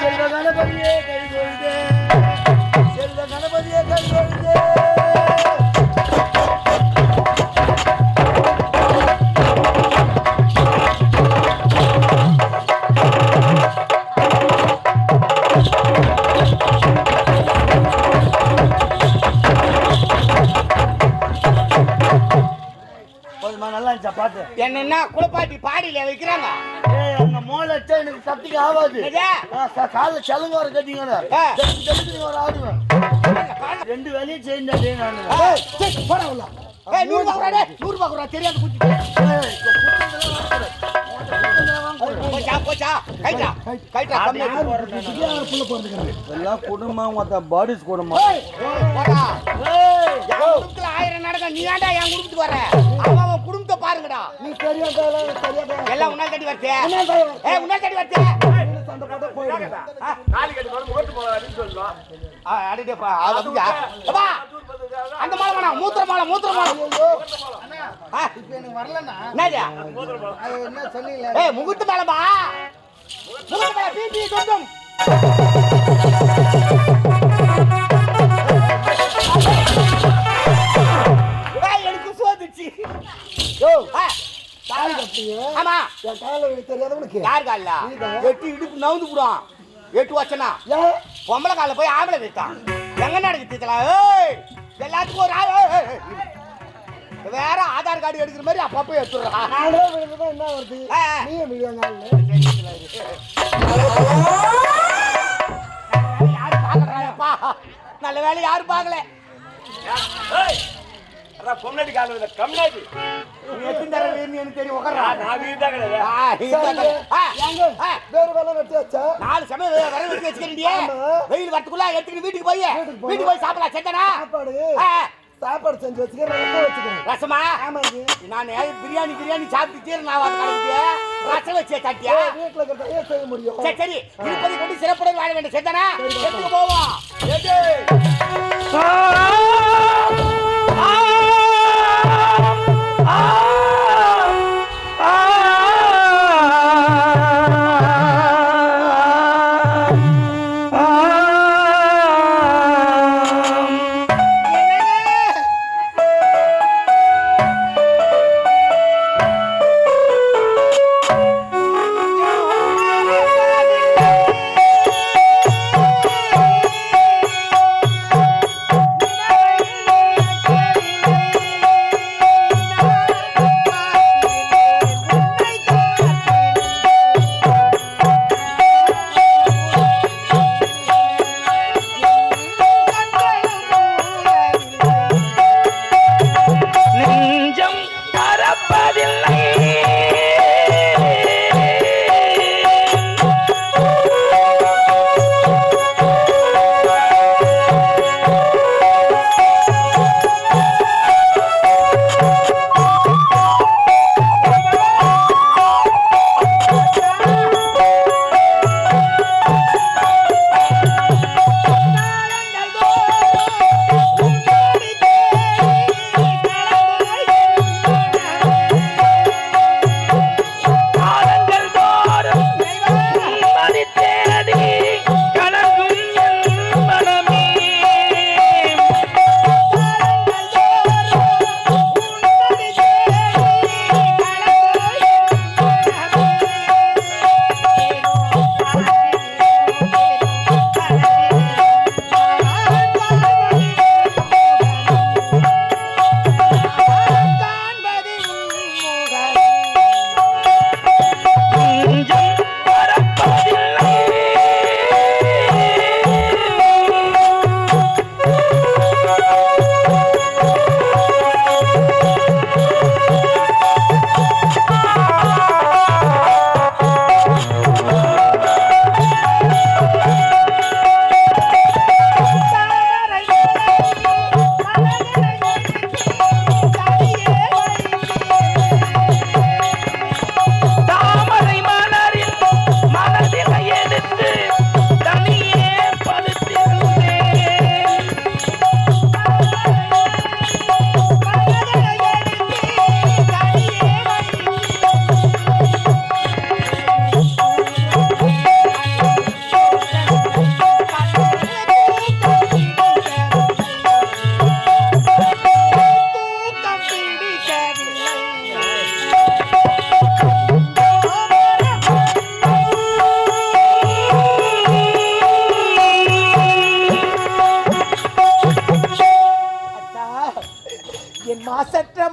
செல்வ கணபதியே கை தொழுதே செல்வ கணபதியே கை இருந்துச்சா என்னன்னா குளப்பாட்டி பாடியில வைக்கிறாங்க ஏய் மோள வச்சா எனக்கு சத்திக்கு ஆகாது என்னது? ஆ, கா- கால்ல சலுங்க வர கட்டிங்க. ஒரு ஆடுவேன் ரெண்டு வேலையும் டேய் நானு போடா உள்ள. ஏய், நூறு ரூபா. நூறு ரூபா தெரியாத வாங்கக்கூடாது. போச்சா, போச்சா. கைட்டா, கைட்டா, கம்மி ஆயிடுச்சு. எல்லாம் குடும்பம் மொத்த பாடிஸ் குடும்பம் ஏய், போடா. ஏய், என் குடும்பத்துல ஆயிரம் நடக்கும். நீ ஏன்டா என் குடும்பத்துக்கு வர? அவன் பாருங்கடா நீ தெரியாத தெரியாத எல்லாம் உன்னால் தேடி வரத்தே உன்னால் தேடி வரத்தே. ஏய் உன்னால் தேடி வரத்தே அந்த மாலை வேணாம். மூத்திர மாலை மூத்திர மாலை? அது என்ன சொன்னீங்களே? ஏய் முகுட்டு மேலப்பா. முகுட்டு மேல பீ பீ யார் கால்ல. எட்டு இடுப்பு நவுந்து போடும் எட்டு வச்சனா. பொம்பளை காலில் போய் ஆம்பளை வைத்தான் எங்க நடக்கு தீத்தலாம் ஏய் எல்லாத்துக்கும் ஒரு ஆள். வேற ஆதார் கார்டு எடுக்கிற மாதிரி அப்பப்போ எடுத்துடுறான் என்ன வருது பாக்கறாப்பா நல்ல வேலை யாரும் பார்க்கல. பொம்னாடி கால கம்னாடி நீ எத்தனை தடவை வீர்னு எனக்கு தெரியும். நான் கிடையாது வேறு வேலை வெட்டி வச்சா? நாலு சமயம் வச்சுக்கிறீங்க. வெயில் வரத்துக்குள்ள எடுத்துக்கிட்டு வீட்டுக்கு போய். வீட்டுக்கு போய். சாப்பிடலாம் செத்தனா? சாப்பாடு. சாப்பாடு செஞ்சு வச்சுக்கிறேன் ரசம் வச்சுக்கிறேன். ரசமா? ஆமாங்க. நான் பிரியாணி பிரியாணி சாப்பிட்டு தீர நான் வந்து ரசம் வச்சே தட்டியா? ஏய், வீட்டுல இருக்கிறத? ஏன் செய்ய முடியும்? சரி சரி. திருப்பதி கொண்டு சிறப்புடன் வாழ வேண்டும். செத்தனா? எடுத்துக்க போவோம்.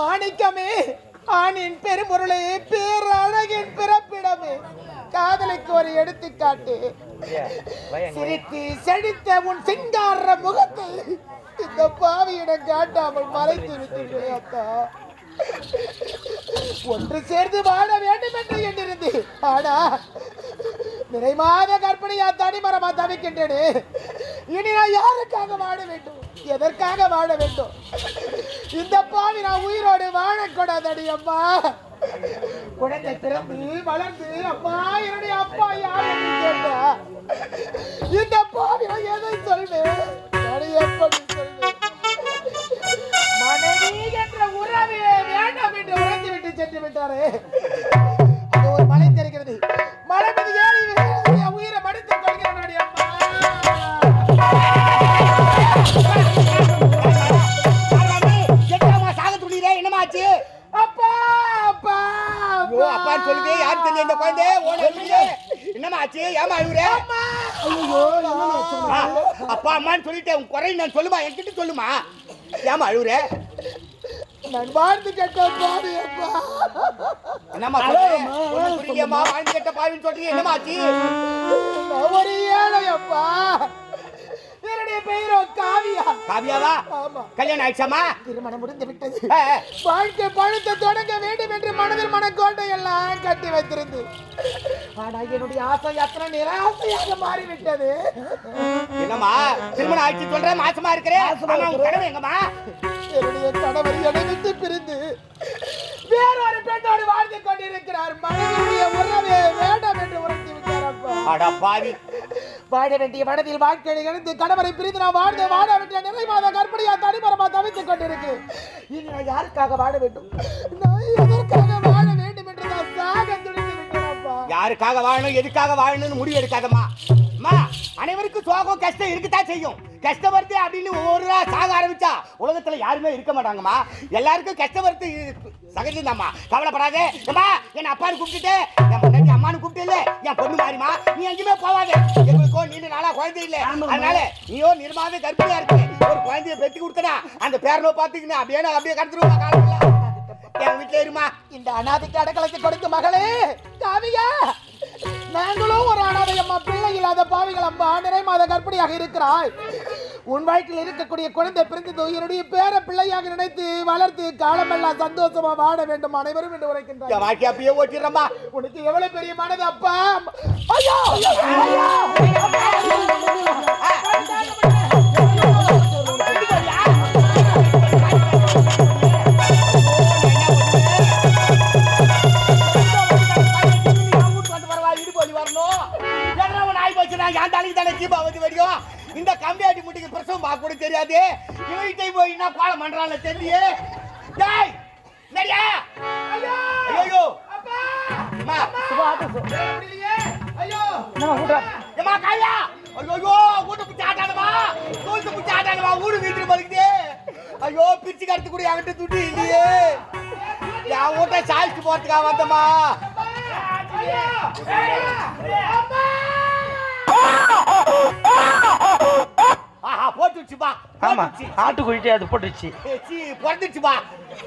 மாணிக்கமே ஆணின் பெரும்பொருளே பேரழகின் பிறப்பிடமே. காதலுக்கு ஒரு எடுத்துக்காட்டு. சிரித்து செழித்த உன் சிங்கார முகத்தை இந்த பாவியிடம் காட்டாமல் மறைத்து விட்டீர்களே அத்தா. ஒன்று சேர்ந்து வாழ வேண்டும் என்று எண்ணிருந்து ஆனா நிறைமாத கற்பனையா தனிமரமா தவிக்கின்றேனே. இனி நான் யாருக்காக வாழ வேண்டும்? எதற்காக வாழ வேண்டும்? இந்த பாவி நான் உயிரோடு வாழக்கூடாதடி அம்மா. குழந்தை பிறந்து வளர்ந்து அம்மா என்னுடைய அப்பா யார் என்று கேட்டா இந்த பாவி நான் எதை சொல்வேன்? எப்படி சொல்வேன்? மனைவி என்ற உறவே வேண்டாம் என்று உழைத்து விட்டு சென்று விட்டாரே. ஏமா ஆ, அப்பா அம்மான்னு சொல்லிட்டேன் உன் குறை நான் சொல்லுமா? என்கிட்ட சொல்லுமா? ஏமா அழுகுற நான் வாழ்ந்து கேட்ட பாவி அப்பா. என்னம்மா சொல்றேன் வாழ்ந்து கேட்ட பாவின்னு சொல்றீங்க. என்னமா ஆச்சு நான் ஒரு ஏழை அப்பா என்னுடைய பெயரோ காவியா காவியாவா கல்யாணம் ஆயிடுச்சாமா திருமணம் முடிந்து விட்டது. வாழ்க்கை பழுத்த தொடங்க வேண்டும் என்று மனதில் மனக்கோட்டை எல்லாம் கட்டி வைத்திருந்து. ஆனா என்னுடைய ஆசை அத்தனை நிராசையாக மாறிவிட்டது. என்னம்மா? திருமணம் ஆயிடுச்சு சொல்றேன் மாசமா இருக்கிறேன் எங்கம்மா? என்னுடைய கணவர் விட்டு பிரிந்து வேறொரு பெண்ணோடு வாழ்ந்து கொண்டிருக்கிறார். மனைவியுடைய உறவே வேண்டாம் என்று உரைத்து விட்டார் அப்பா. அட பாவி வாழ வேண்டிய மனதில் வாழ்க்கையை இழந்து கணவரை பிரிந்து நான் வாழ்ந்து வாழ வேண்டிய நிறைவாத கற்பனையா தனிமரமா தவித்துக் கொண்டிருக்கு. இனி நான் யாருக்காக வாழ வேண்டும்? நான் எதற்காக வாழ வேண்டும் என்று நான் சாக யாருக்காக வாழணும் எதுக்காக வாழணும்னு முடிவு எடுக்காதம்மா. அம்மா அனைவருக்கும் சோகம் கஷ்டம் இருக்கத்தான் செய்யும். கஷ்டப்படுத்து அப்படின்னு ஒரு நாள் சாக ஆரம்பிச்சா உலகத்துல யாருமே இருக்க மாட்டாங்கம்மா. எல்லாருக்கும் கஷ்டப்படுத்து வருது சகஜம்தாம்மா. கவலைப்படாதே. அம்மா என் அப்பான்னு கூப்பிட்டுட்டு அம்மானு கூப்பிட்டு என் பொண்ணு மாறிமா நீ எங்கேயுமே போவாத எங்களுக்கோ நீண்ட நாளா குழந்தை இல்ல அதனால நீயோ நிர்மாத கர்ப்பிணியா இருக்கு. ஒரு குழந்தைய பெத்து கொடுத்தனா அந்த பேரனோ பாத்துக்கின்னு அப்படியே அப்படியே கடத்துருவா காலம் என் வீட்டுல இருமா இந்த அனாதைக்கு அடக்கலைக்கு கொடுக்கும் மகளே காவியா நாங்களும் ஒரு அனாதை அம்மா பிள்ளை இல்லாத பாவிகள் அம்மா நிறை மாத கர்ப்பிணியாக இருக்கிறாய் உன் வாழ்க்கையில் இருக்கக்கூடிய குழந்தை பிறந்தது என்னுடைய பேர பிள்ளையாக நினைத்து வளர்த்து காலமெல்லாம் சந்தோஷமா வாழ வேண்டும் அனைவரும் என்று உரைக்கின்றார் வாழ்க்கை அப்படியே ஓட்டிடுறம்மா உனக்கு எவ்வளவு பெரிய மனது அப்பா ஐயோ ஐயோ இந்த கம்பியாட்டி முட்டிக்கு பிரசவம் பார்க்க கூட தெரியாது இவன்கிட்ட போய் என்ன கோலம் பண்றான்னு தெரியலையே டேய் நடியா ஐயோ அம்மா ஐயோ ஏமா காயா ஐயோ வீட்டு பிடிச்சி ஆட்டாதமா தூத்து பிடிச்சி ஆட்டாதமா வீடு வீட்டு பலிக்குது ஐயோ பிரிச்சு கடுத்து கூட என்கிட்ட துட்டு இல்லையே என் வீட்டை சாய்ச்சி வந்தம்மா ஆஹா போட்டுச்சுப்பா ஆமா ஆட்டுக்குழிட்டே அது போட்டுச்சு. சி பிறந்துச்சுப்பா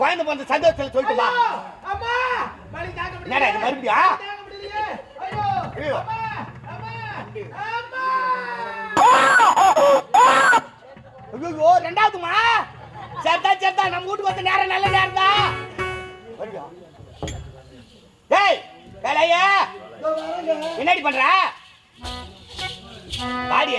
குழந்தை வந்து சந்தோஷத்துல தாங்க முடியல. என்னடா இது மறுபடியா. ஐயோ ரெண்டாவதுமா? சரிதா சரிதா நம்ம வீட்டுக்கு வந்து நேரம் நல்ல நேரம் தான் டேய் வேலையா. என்னடி பண்ற? பாடிய.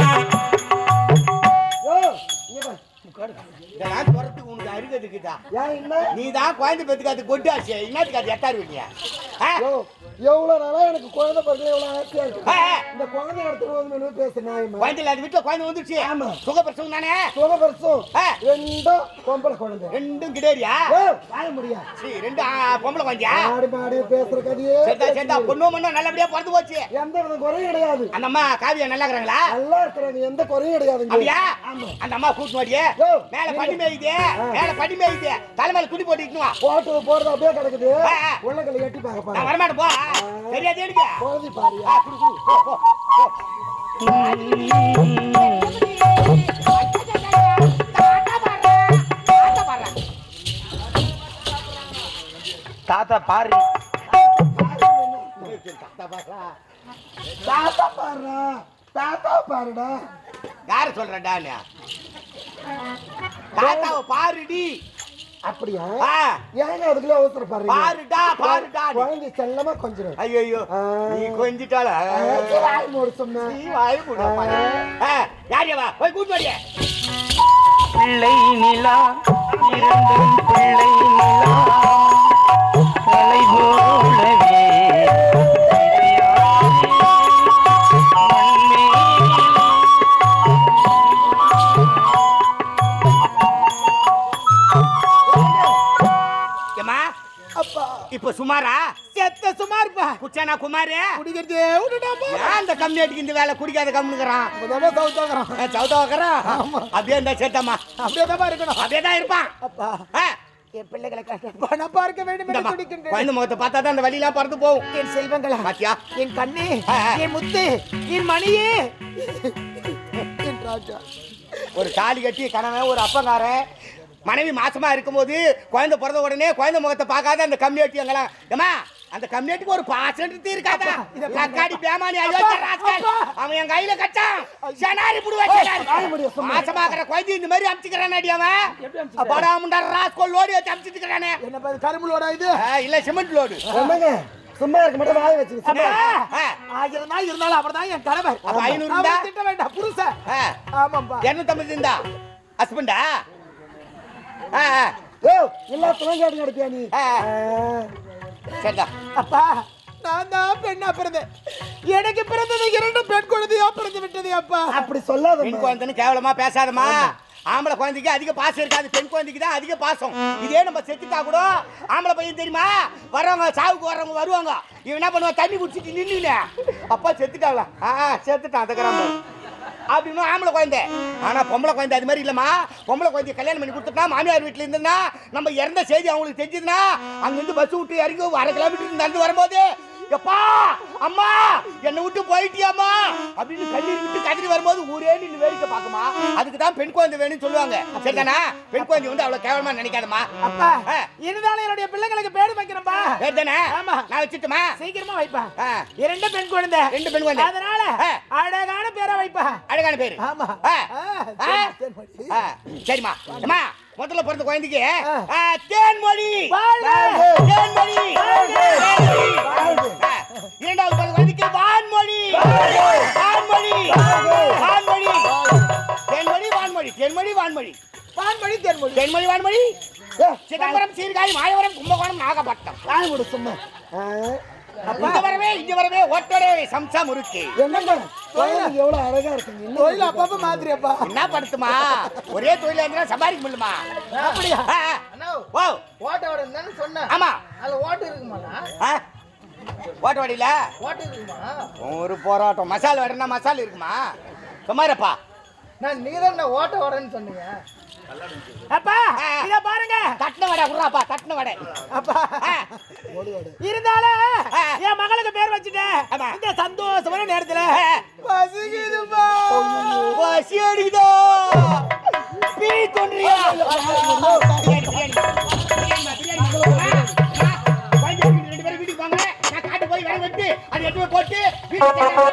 இதெல்லாம் துரத்துக்கு உனக்கு அருகதுக்குதா ஏன் என்ன? நீ தான் குழந்தை பெத்துக்காது கொட்டாச்சு என்னத்துக்கு அது எட்டாரு விட்டியா யோ, எவ்வளவு நாளா எனக்கு குழந்தை பிறகு எவ்வளவு ஆசையா இருக்கு. இந்த குழந்தை எடுத்துட்டு வந்து பேச நியாயமா குழந்தை இல்லாத வீட்டுல குழந்தை வந்துருச்சு. ஆமா. சுகப்பிரசவம் தானே? சுகபரிசம் ஆ. ரெண்டும் பொம்பளை குழந்தை. ரெண்டும் கிடையாரியா ஏ, வாழ முடியாது சரி ரெண்டு பொம்பளை குழந்தையா? ஆடு மாடு பேசுற கதையே சரிதா சரிதா பொண்ணு மண்ணும் நல்லபடியா பிறந்து போச்சு. எந்த வித குறையும் கிடையாது. அந்த அம்மா காவியா நல்லா இருக்கிறாங்களா? நல்லா இருக்கிறாங்க எந்த குறையும் கிடையாதுங்க. அப்படியா? அந்த அம்மா கூட்டு மாடியே யோ, மேல பனி மேயுது மேல பனி மேயுது. தலைமையில துணி போட்டுக்கணும் போட்டு போறது அப்படியே கிடக்குது. உள்ளங்களை எட்டி பார்க்க பாரு. வரமாட்டு போ. சரியா தேடுங்க போறது பாரு. குடு குடு. தாத்தா பாரு. தாத்தா பாருடா. தாத்தா பாருடா. தாத்தா பாருடா. யாரு சொல்றடா தாத்தாவை பாருடி. அப்படியா? ஆ, ஏங்க அதுக்குள்ள அவசரம் பாருங்க பாருடா பாருடா குழந்தை செல்லமா கொஞ்சம் ஐயோ நீ கொஞ்சிட்டால வாய் மூட சொன்ன நீ வாய் மூடு, பாரு. ஆ, யாரியா வா போய் கூட்டு வாடியே பிள்ளை நிலா இரண்டும் பிள்ளை நிலா. மலை சுமாரா? செத்த சுமார்ப்பா. குச்சானா குமாரு? குடிக்கிறதே விட்டுட்டாப்பா அந்த கம்யூனிட்டிக்கு இந்த வேலை குடிக்காத கம்முனுக்குறான்? முதல்ல சவுத்தாக்குறான் சவுத்த வைக்கிறான் அப்படியே இருந்தா சேத்தம்மா அப்படியே தான் இருக்கணும். அப்படியே தான் இருப்பான். அப்பா. என் பிள்ளைகளை காட்ட பணம் பார்க்க வேண்டும் என்று இந்தாம்மா, துடிக்கின்றேன். குழந்தை முகத்தை பார்த்தா தான் அந்த வழியெல்லாம் பறந்து போகும். என் செல்வங்களா பாத்தியா? என் கண்ணே. என் முத்து என் மணியே. என் ராஜா. ஒரு தாலி கட்டி கணவன் ஒரு அப்பங்காரன் மனைவி மாசமா இருக்கும்போது குழந்தை பிறந்த உடனே குழந்தை முகத்தை பார்க்காத அந்த கம்யூனிட்டி எங்கெல்லாம் ஏம்மா அந்த கம்யூனிட்டிக்கு ஒரு பாசம் இருக்காதா. லக்காடி பேமானி அயோக்கிய ராஸ்கல். அவன் என் கையில கட்டான் சனாரி புடுவா சும்மா. மாசமாக்குற குழந்தை இந்த மாதிரி அமிச்சுக்கிறான் அடி அவன்? படா முண்டா ராஸ்கோல் லோடி வச்சு அமிச்சுக்கிறானே என்ன பாரு கரும்புலோட இது? இல்ல சிமெண்ட் லோடு. சும்மா இருக்க மட்டும் வாய வச்சு அப்பா, ஆ, ஆயிரம் தான் இருந்தாலும் அவர் தான் என் கணவர். ஐநூறு? திட்ட வேண்டாம் புருஷன். ஆமாப்பா இருநூத்தம்பது இருந்தா? ஹஸ்பண்டா? ஆ ஆ, ஓ எல்லாம் துணங்காடு நடத்தியா நீ. சரிடா அப்பா நான் தான் பெண்ணா பிறந்தேன். எனக்கு பிறந்தது இரண்டு பெண் குழந்தையா பிறந்து விட்டது அப்பா. அப்படி சொல்லாத பெண் குழந்தைன்னு கேவலமா பேசாதம்மா. ஆம்பளை குழந்தைக்கு அதிக பாசம் இருக்காது பெண் குழந்தைக்கு தான் அதிக பாசம். இதே நம்ம செத்துட்டா கூட ஆம்பளை பையன் தெரியுமா? வரவங்க சாவுக்கு வர்றவங்க வருவாங்க. இவன் என்ன பண்ணுவான்? தண்ணி குடிச்சிட்டு நின்னுல அப்பா செத்துட்டாங்களா? ஆ செத்துட்டான் அந்த கிராம அப்படின்னு ஆம்பளை குழந்தை. ஆனால் பொம்பளை குழந்தை அது மாதிரி இல்லைம்மா. பொம்பளை குழந்தைய கல்யாணம் பண்ணி கொடுத்துட்டா மாமியார் வீட்டில் இருந்ததுன்னா நம்ம இறந்த செய்தி அவங்களுக்கு தெரிஞ்சதுன்னா அங்கேருந்து பஸ் விட்டு இறங்கி அரை கிலோமீட்டர் நடந்து வரும்போது எப்பா அம்மா என்னை விட்டு போயிட்டியாம்மா? அப்படின்னு கண்ணீர் விட்டு கதறி வரும்போது ஊரே நின்று வேடிக்கை பார்க்குமா? அதுக்கு தான் பெண் குழந்தை வேணும்னு சொல்லுவாங்க. சரிதானா? பெண் குழந்தை வந்து அவ்வளவு கேவலமா நினைக்காதம்மா. அப்பா. இருந்தாலும் என்னுடைய பிள்ளைங்களுக்கு பேரு வைக்கிறேன்பா. தானே ஆமா. நான் வச்சுட்டுமா? சீக்கிரமா வைப்பா. ஆ. இரண்டு பெண் குழந்தை. ரெண்டு பெண் குழந்தை. அதனால. அழகான பேரை வைப்பா. அழகான பேரு. ஆமா. சரிம்மா. அம்மா முதல்ல பிறந்த குழந்தைக்கு. தேன்மொழி. தேன்மொழி. இரண்டாவது பிறந்த குழந்தைக்கு வான்மொழி. வான்மொழி. வான்மொழி. தேன்மொழி வான்மொழி. தேன்மொழி வான்மொழி. பான்மணி தேன்மொழி. தென்மொழி வான்மொழி. சிதம்பரம் சீர்காழி மாயவரம் கும்பகோணம் நாகப்பட்டினம். மூடு சும்மா. இங்க வரவே இங்க வரவே ஒட்டோட சம்சா முறுக்கு. என்னங்க? கோயில் எவ்வளவு அழகா இருக்குங்க? கோயில் அப்பப்ப மாதிரியப்பா என்ன படுத்துமா? ஒரே தொழில இருந்தா சம்பாதிக்க முடியுமா? அப்படியா. ஓ ஓட்ட ஓட தானே சொன்னேன். ஆமா. அதுல ஓட்டு இருக்குமாண்ணா ஆ? ஓட்ட வடியில? ஓட்டு இருக்குமா? ஒரு போராட்டம். மசால் வடைனா மசால் இருக்குமா? சுமாரப்பா நான் நீ தான் ஓட்ட ஓடன்னு சொன்னீங்க. அப்பா இத பாருங்க தட்டின வடை விடுறாப்பா தட்டின வடை அப்பா இருந்தாலும் என் மகளுக்கு பேர் வச்சுட்டேன் இந்த சந்தோஷமான நேரத்துல பசிக்குதுப்பா பசி அடிக்குதோ பீ கொன்றியா ரெண்டு பேரும் வீட்டுக்கு வாங்க நான் காட்டு போய் வேலை வச்சு அது எட்டு போட்டு வீட்டுக்கு